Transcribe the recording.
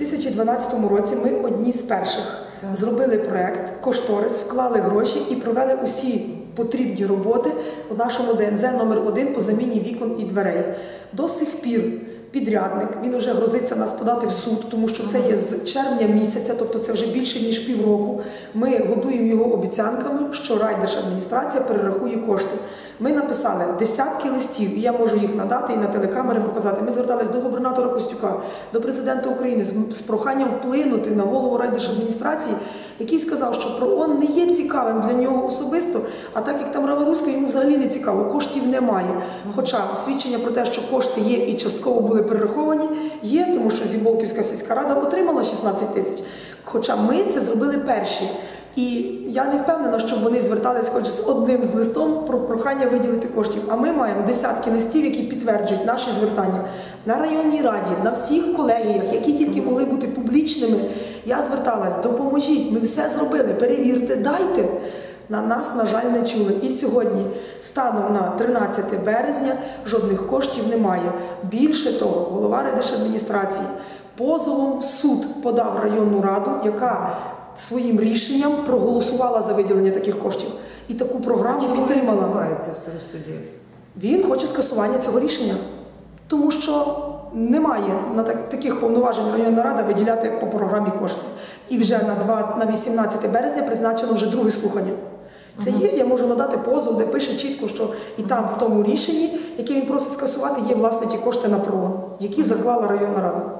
2012 році ми одні з перших зробили проект, кошторис, вклали гроші і провели усі потрібні роботи у нашому ДНЗ номер 1 по заміні вікон і дверей. До сих пір підрядник він вже грозиться нас подати в суд, тому що це є з червня місяця, тобто це вже більше ніж півроку. Ми годуємо його обіцянками, що райдержадміністрація перерахує кошти. Ми написали десятки листів, і я можу їх надати і на телекамери показати. Ми зверталися до губернатора Костюка, до президента України з проханням вплинути на голову райдержадміністрації, який сказав, що ПРООН не є цікавим для нього особисто, а так як там Раворуська йому взагалі не цікаво, коштів немає. Хоча свідчення про те, що кошти є і частково були перераховані, є, тому що Зіболківська сільська рада отримала 16 тисяч. Хоча ми це зробили перші. І я не впевнена, що вони звертались хоч з одним з листом про прохання виділити коштів. А ми маємо десятки листів, які підтверджують наші звертання на районній раді, на всіх колегіях, які тільки могли бути публічними. Я зверталась, допоможіть, ми все зробили, перевірте, дайте. На нас, на жаль, не чули. І сьогодні, станом на 13 березня, жодних коштів немає. Більше того, голова райдержадміністрації позовом в суд подав районну раду, яка своїм рішенням проголосувала за виділення таких коштів і таку програму Чому підтримала. відбувається в суді? Він хоче скасування цього рішення, тому що немає на так, таких повноважень районна рада виділяти по програмі кошти. І вже на 2, на 18 березня призначено вже друге слухання. Це є, я можу надати позов, де пише чітко, що і там в тому рішенні, яке він просить скасувати, є власне ті кошти на ПРООН, які заклала районна рада.